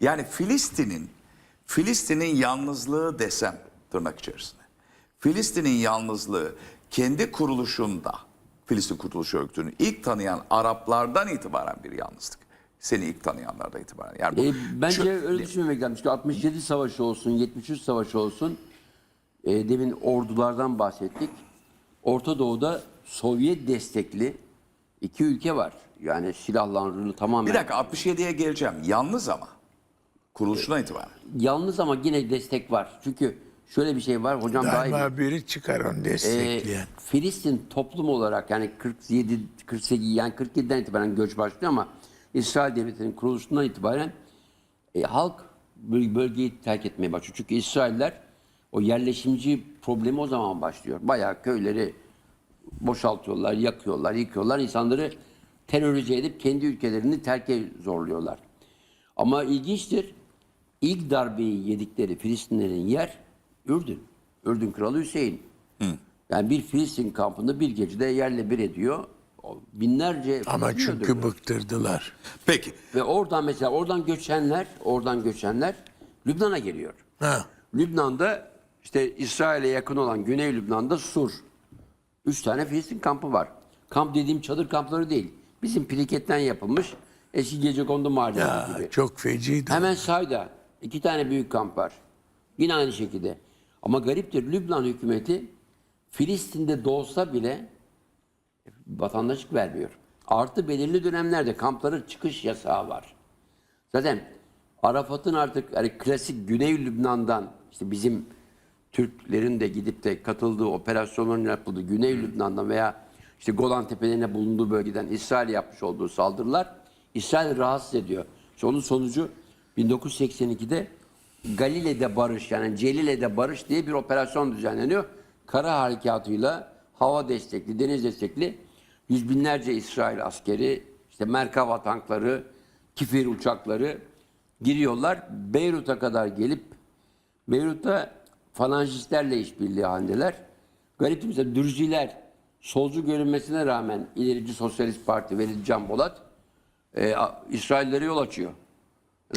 Yani Filistin'in Filistin'in yalnızlığı desem tırnak içerisinde. Filistin'in yalnızlığı kendi kuruluşunda Filistin Kurtuluş Örgütü'nü ilk tanıyan Araplardan itibaren bir yalnızlık. Seni ilk tanıyanlardan itibaren. Yani bu- E, bence şu- öyle düşünmemek lazım. Çünkü 67 savaşı olsun, 73 savaşı olsun. E, demin ordulardan bahsettik. Orta Doğu'da Sovyet destekli iki ülke var. Yani silahlarını tamamen Bir dakika 67'ye geleceğim. Yalnız ama. Kuruluşuna itibaren. yalnız ama yine destek var. Çünkü şöyle bir şey var. Hocam daha iyi. Daima biri çıkar onu Ee, destekleyen. Filistin toplum olarak yani 47 48 yani 47'den itibaren göç başlıyor ama İsrail devletinin kuruluşundan itibaren e, halk böl- bölgeyi terk etmeye başlıyor. Çünkü İsrailler o yerleşimci problemi o zaman başlıyor. Bayağı köyleri boşaltıyorlar, yakıyorlar, yıkıyorlar. insanları terörize edip kendi ülkelerini terke zorluyorlar. Ama ilginçtir. İlk darbeyi yedikleri Filistinlerin yer Ürdün. Ürdün Kralı Hüseyin. Yani bir Filistin kampında bir gecede yerle bir ediyor. O Binlerce Ama çünkü öldürüyor. bıktırdılar. Peki. Ve oradan mesela oradan göçenler, oradan göçenler Lübnan'a geliyor. Ha. Lübnan'da işte İsrail'e yakın olan Güney Lübnan'da Sur. Üç tane Filistin kampı var. Kamp dediğim çadır kampları değil. Bizim pliketten yapılmış eski gecekondu mahalleleri Ya, gibi. çok feciydi. Hemen sağda iki tane büyük kamp var. Yine aynı şekilde. Ama gariptir Lübnan hükümeti Filistin'de doğsa bile vatandaşlık vermiyor. Artı belirli dönemlerde kampların çıkış yasağı var. Zaten Arafat'ın artık hani klasik Güney Lübnan'dan işte bizim Türklerin de gidip de katıldığı operasyonların yapıldığı Güney Lübnan'dan veya işte Golan Tepelerine bulunduğu bölgeden İsrail yapmış olduğu saldırılar İsrail rahatsız ediyor. İşte onun sonucu 1982'de Galile'de barış yani Celile'de barış diye bir operasyon düzenleniyor. Kara harekatıyla hava destekli, deniz destekli yüz binlerce İsrail askeri, işte Merkava tankları, Kifir uçakları giriyorlar. Beyrut'a kadar gelip Beyrut'ta falangistlerle işbirliği halindeler. Garip mesela Dürziler solcu görünmesine rağmen ilerici Sosyalist Parti ve Can Bolat e, İsraillere yol açıyor.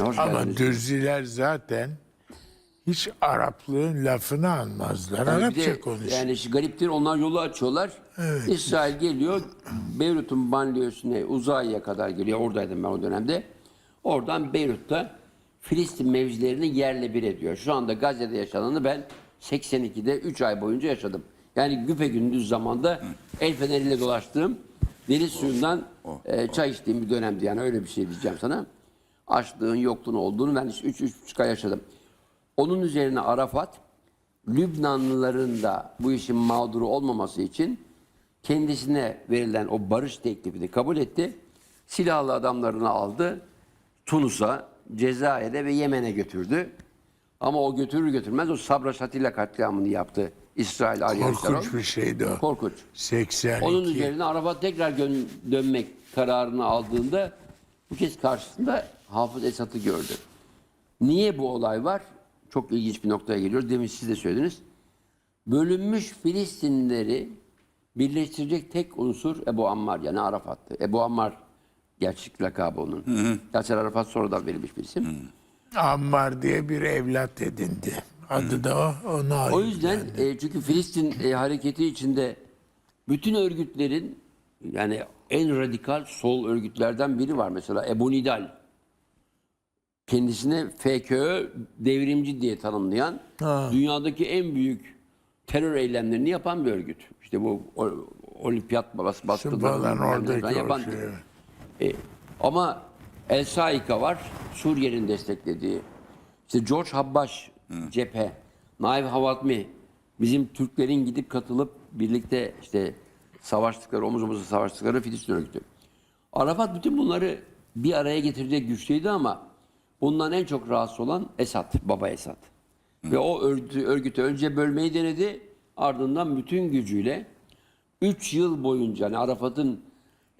Hoş Ama geldiniz. Dürziler zaten hiç Araplığın lafını anmazlar. Yani bir Arapça de konuşuyor. Yani işte gariptir onlar yolu açıyorlar. İsrail geliyor Beyrut'un banliyösüne Uzayi'ye kadar geliyor. Oradaydım ben o dönemde. Oradan Beyrut'ta Filistin mevzilerini yerle bir ediyor. Şu anda Gazze'de yaşananı ben 82'de 3 ay boyunca yaşadım. Yani güpe gündüz zamanda el feneriyle dolaştığım deniz suyundan e, çay içtiğim bir dönemdi. Yani öyle bir şey diyeceğim sana. Açlığın yokluğun olduğunu ben 3-3,5 ay yaşadım. Onun üzerine Arafat Lübnanlıların da bu işin mağduru olmaması için kendisine verilen o barış teklifini kabul etti. Silahlı adamlarını aldı. Tunus'a, Cezayir'e ve Yemen'e götürdü. Ama o götürür götürmez o Sabra Şatila katliamını yaptı. İsrail Ariel Korkunç bir şeydi o. Korkunç. 82. Onun üzerine Arafat tekrar dönmek kararını aldığında bu kez karşısında Hafız Esat'ı gördü. Niye bu olay var? Çok ilginç bir noktaya geliyor. Demin siz de söylediniz. Bölünmüş Filistinlileri birleştirecek tek unsur Ebu Ammar yani Arafat'tı. Ebu Ammar gerçek lakabı onun. Yasser Arafat sonradan verilmiş bir isim. Ammar diye bir evlat edindi. Adı da o. Onu O yüzden e, çünkü Filistin e, hareketi içinde bütün örgütlerin yani en radikal sol örgütlerden biri var mesela Ebu Nidal. Kendisine FKÖ devrimci diye tanımlayan dünyadaki en büyük terör eylemlerini yapan bir örgüt. İşte bu o- olimpiyat bas, baskılarını oradaki yapan. şey. E, ama El Saika var. Suriye'nin desteklediği. İşte George Habbaş cephe. Naif Havatmi. Bizim Türklerin gidip katılıp birlikte işte savaştıkları, omuz omuza savaştıkları Filistin örgütü. Arafat bütün bunları bir araya getirecek güçteydi ama bundan en çok rahatsız olan Esad, baba Esad. Ve o örgütü, örgütü önce bölmeyi denedi. Ardından bütün gücüyle 3 yıl boyunca hani Arafat'ın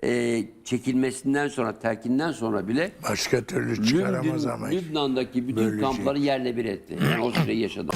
e, çekilmesinden sonra, terkinden sonra bile Başka türlü çıkaramaz Lübnan- ama. Lübnan'daki bütün Bölecek. kampları yerle bir etti. Yani o süreyi yaşadı.